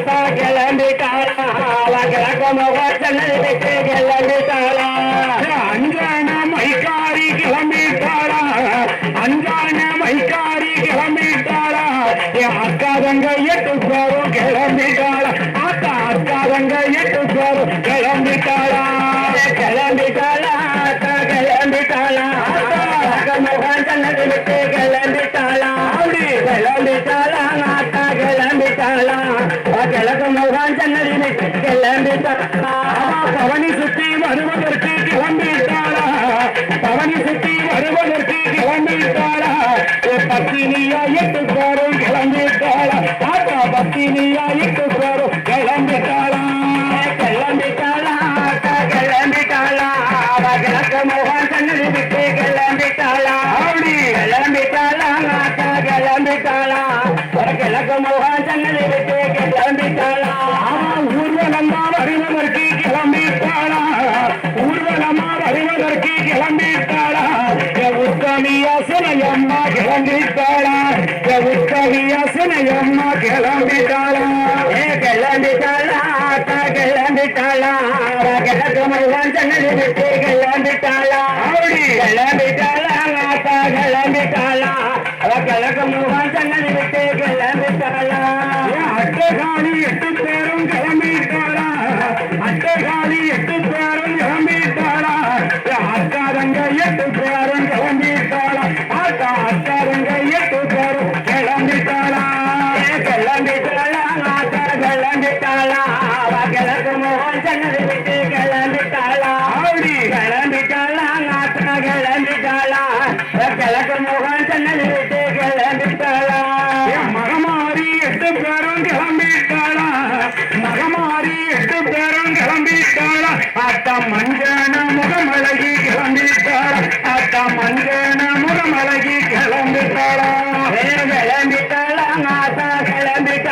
ஆத்தா கிளம்பிட்டாளா அவ கிழக்கு முகச்சன்னல் கிளம்பிட்டாளா அஞ்சான மைக்காரி கிளம்பிட்டாளா அஞ்சான மைக்காரி கிளம்பிட்டாளா என் அக்கா தங்க எட்டு பேரும் கிளம்பிட்டாளா அக்கா அக்கா தங்க எட்டு பேரும் விட்டு கிளம்பிட்டாளா அப்படி கிளம்பிட்டாளா ஆத்தா கிளம்பிட்டாளா அவ கிழக்கு முகச்சன்னல் விட்டு கிளம்பிட்டாளா அவ பவனி சுத்தி வருவதற்கு கிளம்பிட்டாளா? பவனி சுத்தி வருவதற்கு கிளம்பிட்டாளா? என் பத்தினியா எட்டு பேரும் கிளம்பிட்டாளா? ஆத்தா பத்தினியா எட்டு பேரும் கிளம்பிட்டாளா? கிளம்பிட்டாளா கிளம்பிட்டாளா? கிழக்கு முகச்சன்னல் விட்டு கிளம்பிட்டாளா? அப்படி கிளம்பிட்டாளா கிளம்பிட்டாளா? கிழக்கு முகச்சன்னல் விட்டு கிளம்பிட்டாளா? என் உத்தமியா சுனையம்மா கிளம்பிட்டாளா ஏ கிளம்பிட்டாளா ஆத்தா கிளம்பிட்டாளா அவ கிழக்கு முகச்சன்னல் விட்டு கிளம்பிட்டாளா அப்படி கிளம்பிட்டாளா ஆத்தா கிளம்பிட்டாளா அவ கிழக்கு முகச்சன்னல் விட்டு கிளம்பிட்டாளா அட்டகாலி எட்டு பேரும் கிளம்பிட்டாளா அட்டகாலி எட்டு கிழக்கு விட்டு கிளம்பிட்டாளா அப்படி கிளம்பிட்டாளா ஆத்தா கிளம்பிட்டாளா கிழக்கு மோகன் சன்னதி விட்டு கிளம்பிட்டாளா மகமாரி எட்டு பேரும் கிளம்பிட்டாளா மகமாரி எட்டு பேரும் கிளம்பிட்டாளா அத்தா மஞ்சன முகமழகி கிளம்பிட்டாளா மஞ்சன முகமழகி கிளம்பிட்டாளா கிளம்பிட்டாளா